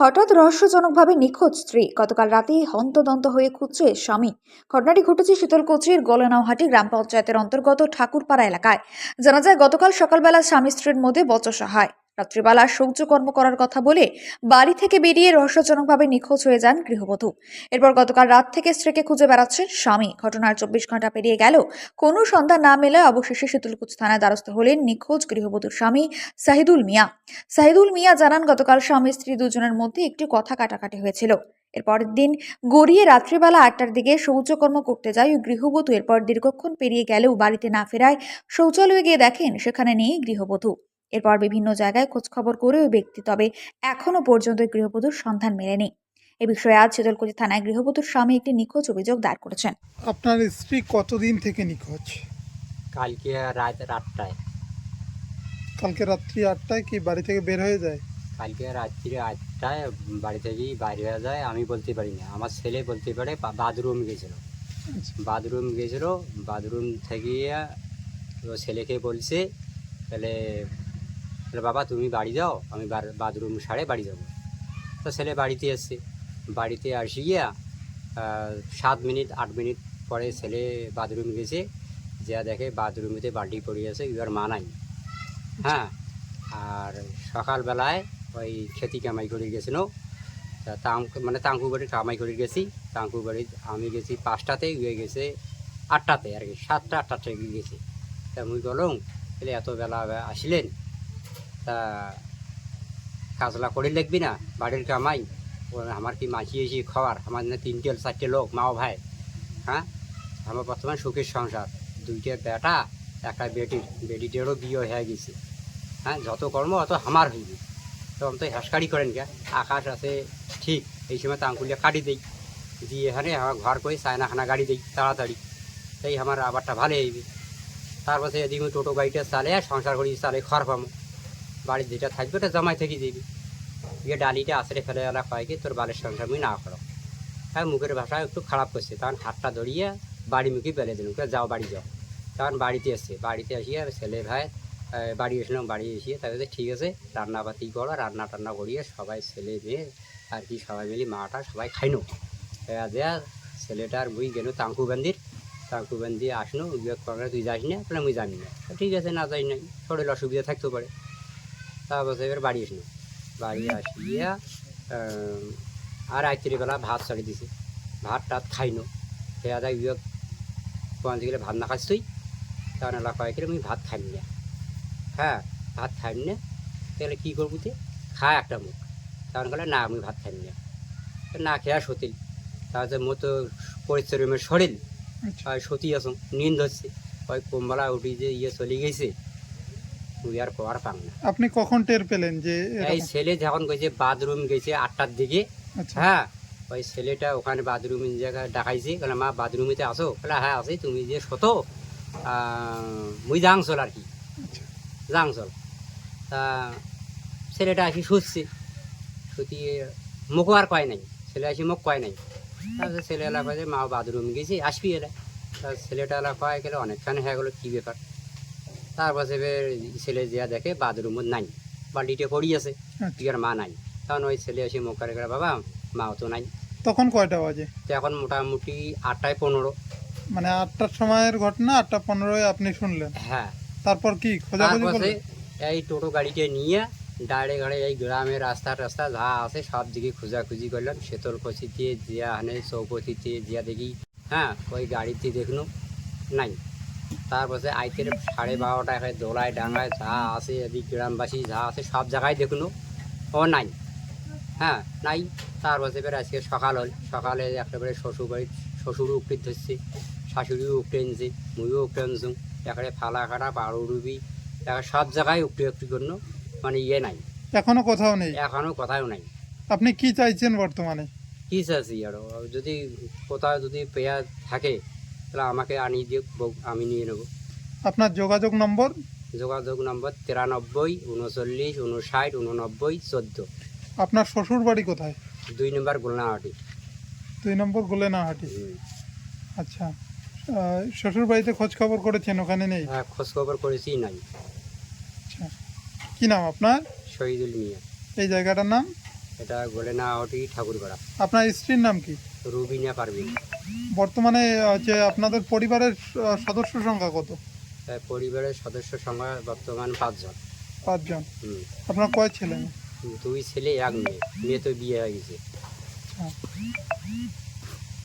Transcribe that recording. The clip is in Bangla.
হঠাৎ রহস্যজনকভাবে নিখোঁজ স্ত্রী। গতকাল রাতে হন্তদন্ত হয়ে খুঁজছে স্বামী। ঘটনাটি ঘটেছে শীতলকুচির গলনাওহাটি গ্রাম পঞ্চায়েতের অন্তর্গত ঠাকুরপাড়া এলাকায়। জানা যায়, গতকাল সকালবেলা স্বামী স্ত্রীর মধ্যে বচসা হয়। রাত্রিবেলা সৌর্যকর্ম করার কথা বলে বাড়ি থেকে বেরিয়ে রহস্যজনকভাবে নিখোঁজ হয়ে যান গৃহবধূ। এরপর গতকাল রাত থেকে স্ত্রীকে খুঁজে বেড়াচ্ছেন স্বামী। ঘটনার চব্বিশ ঘণ্টা পেরিয়ে গেল। কোনো সন্ধান না মেলে অবশেষে শীতলকুচি থানায় দ্বারস্থ হলেন নিখোঁজ গৃহবধূর স্বামী সাহিদুল মিয়া। সাহিদুল মিয়া জানান, গতকাল স্বামী স্ত্রী দুজনের মধ্যে একটি কথা কাটাকাটি হয়েছিল। এরপরের দিন গড়িয়ে রাত্রিবেলা আটটার দিকে শৌচকর্ম করতে যায় গৃহবধূ। এরপর দীর্ঘক্ষণ পেরিয়ে গেলেও বাড়িতে না ফেরায় শৌচালয়ে গিয়ে দেখেন সেখানে নেই গৃহবধূ। এরপর বিভিন্ন জায়গায় খোঁজখবর করে ওই ব্যক্তি তবে এখনও পর্যন্ত গৃহবধূর সন্ধান মেলেনি। এ বিষয়ে আজ শীতলকুচি থানায় গৃহবধূর স্বামী একটি নিখোঁজ অভিযোগ দায়ের করেছেন। আপনার স্ত্রী কতদিন থেকে নিখোঁজ? কালকে রাত আটটায়। কালকে রাত্রি আটটায় কি বাড়ি থেকে বের হয়ে যায়? কালকে রাত্রি আটটায় বাড়ি থেকেই বাইরে হয়ে যায় আমি বলতে পারি না। আমার ছেলে বলতে পারে বা- বাথরুম গেছিল। আচ্ছা। বাথরুম গেছিল বাথরুম থেকে ও ছেলেকে বলছে তাহলে তাহলে বাবা, তুমি বাড়ি যাও, আমি বাথরুম সারে বাড়ি যাব। তো ছেলে বাড়িতে এসছে। বাড়িতে আসি গিয়া সাত মিনিট, আট মিনিট পরে ছেলে বাথরুম গেছে। যা দেখে বাথরুমেতে বাল্টি পড়ে আছে, এবার মা নাই। হ্যাঁ আর সকালবেলায় ওই খেতি কামাই করে গেছিল। তা মানে তাঙ্কু বাড়ির কামাই করে গেছি। তাঙ্কু বাড়ি আমি গেছি পাঁচটাতে, গিয়ে গেছে আটটাতে আর কি, সাতটা আটটাতে গেছি। তা মুই গলং তাহলে এত বেলা আসিলেন? তা কাজলা করে লিখবি না, বাড়ির কামাই। আমার কি মাছি এসে খাওয়ার, আমার না তিনটে চারটে লোক মাও ভাই। হ্যাঁ? আমার বর্তমান সুখের সংসার। দুইটা বেটা, একটা বেটির বেটিটারও বিয়ে হয়ে গেছে। হ্যাঁ? যত কর্ম, অত আমার হইবে। তখন তো হ্যাসকারি করেন কে? আকাশ আছে, ঠিক। এই সময় তো আঙ্গুলিয়া কাটি দেই। দিয়ে এখানে আমার ঘর করে চায়নাখানা গাড়ি দেই, তাড়াতাড়ি। তাই আমার আবারটা ভালো হইবে। তারপরে এদিকে টোটো গাড়িটা চালে সংসার করি চালে খড় পাবো বাড়ির যেটা থাকবে ওটা জামাই থেকে দিবি। গিয়ে ডালিটা আছড়ে ফেলে এলা কয়েকে তোর বালের সংসার আমি না করো। হ্যাঁ মুখের ভাষা একটু খারাপ করছে। তখন হাতটা ধরিয়ে বাড়ি মুখে বেলে দিল। যাও বাড়ি যাও। তখন বাড়িতে এসছে। বাড়িতে আসি আর ছেলে ভাই বাড়ি এসলাম। বাড়ি এসে বলছে, ঠিক আছে রান্নাবাতি করো। রান্না টান্না করিয়ে সবাই ছেলে মেয়ে আর কি সবাই মিলি মাটা সবাই খাইনো। দেয়া ছেলেটা আর মুই গেল তাঙ্কু বান্দির। তাঙ্কু বান্দি করে তুই যাস না? বলে আমি জানি না। ঠিক আছে না যাই নাই। শরীর অসুবিধা থাকতে পারে। তারপর এবার বাড়ি আসলো বাড়ি আসিয়া আর রাত্রিবেলা ভাত ছাড়ি দিছে। ভাত টাত খাইনো। খেয়া দেয় বিয়োগ পঞ্চ গেলে ভাত না খাস তুই? তখন এলা কয়েক আমি ভাত খাইনি না হ্যাঁ ভাত খাই না। তাহলে কী করব তুই? খা একটা মুখ। তখন বলে না আমি ভাত খাইনি না না খেয়া সতিল তাহলে মতো পরিশ্রমের শরীর আচ্ছা। আর সতী আসুন নিন্দ হচ্ছে। ওই কমলা উঠি যে ইয়ে চলে গেছে তুই আর পাওয়ার পাং না। আপনি কখন টের পেলেন যে এই ছেলে যখন গেছে বাথরুম গেছে আটটার দিকে আচ্ছা। হ্যাঁ ওই ছেলেটা ওখানে বাথরুম জায়গায় ডাকাইছে বলে মা বাথরুমেতে আসো। বলে হ্যাঁ আসি তুমি যে শত মুই যাংচল আর কি। আচ্ছা। যাংচল তা ছেলেটা আসি শুচ্ছে। শুতিয়ে মুখও আর কয় নাই। ছেলে আসি মুখ কয় নাই। তারপরে ছেলে এলা কয় যে মা বাথরুম গেছি আসবি এলা। তা ছেলেটা এলা কয় গেলে অনেকখানি হয়ে গেলো কী ব্যাপার? তারপর এবার ছেলে যা দেখে বাথরুমও নাই বাল্টিতে পড়ি আছে আচ্ছা। মা নাই। তখন ওই ছেলে এসে মুখ করে বাবা মাও তো নাই। তখন কয়টা বাজে? তো এখন মোটামুটি আটটায় পনেরো। মানে আটটার সময়ের ঘটনা আটটা পনেরোয় আপনি শুনলেন? হ্যাঁ। তারপর কি খোঁজাখুঁজি এই টোটো গাড়িতে নিয়ে ডাড়ে গাড়ে এই গ্রামের রাস্তা টাস্তা যা আছে সব দিকে খোঁজাখুঁজি করলাম শীতল কচিতে জিয়া হানে চৌপতিতে জিয়া দেখি হ্যাঁ ওই গাড়িতে দেখল নাই। তারপরে আইতের সাড়ে বারোটা এখানে দোলায় ডাঙায় যা আছে এদিক গ্রামবাসী যা আছে সব জায়গায় দেখল ও নাই। হ্যাঁ নাই। তারপরে এবার আজকে সকাল হল সকালে একেবারে শ্বশুর বাড়ি শ্বশুরও উপরে ধরছে শাশুড়িও উপরে এনেছে মুইও উপরে আনছু। একেবারে ফালা কাটা বারো রুবি একেবারে সব জায়গায় উপরে উপরি করল মানে ইয়ে নাই। এখনও কোথাও নেই? এখনও কোথাও নাই। আপনি কি চাইছেন বর্তমানে? কি চাইছি আরও? যদি কোথাও যদি পেয়া থাকে তাহলে আমাকে আনিয়ে দিও বউ, আমি নিয়ে নেব। আপনার যোগাযোগ নম্বর? যোগাযোগ নম্বর তিরানব্বই উনচল্লিশ উনষাট উননব্বই চোদ্দ। আপনার শ্বশুর বাড়ি কোথায়? দুই নম্বর গোলনাহাটি। দুই নম্বর গোলেনাহাটি। আচ্ছা শ্বশুর বাড়িতে খোঁজ খবর করেছেন? ওখানে নেই? হ্যাঁ খোঁজ খবর করেছি নাই। আচ্ছা কি নাম আপনার? শহীদুল মিয়া। এই জায়গাটার নাম? এটা গোলেনাহাটি ঠাকুরপাড়া। আপনার স্ত্রীর নাম কি? রুবিনা পারবিন বর্তমানে যে আপনাদের পরিবারের সদস্য সংখ্যা কত? পরিবারের সদস্য সংখ্যা বর্তমান পাঁচজন। পাঁচজন। হুম। আপনার কয় ছেলে? দুই ছেলে এক মেয়ে। মেয়ে তো বিয়ে হয়ে গেছে। আচ্ছা।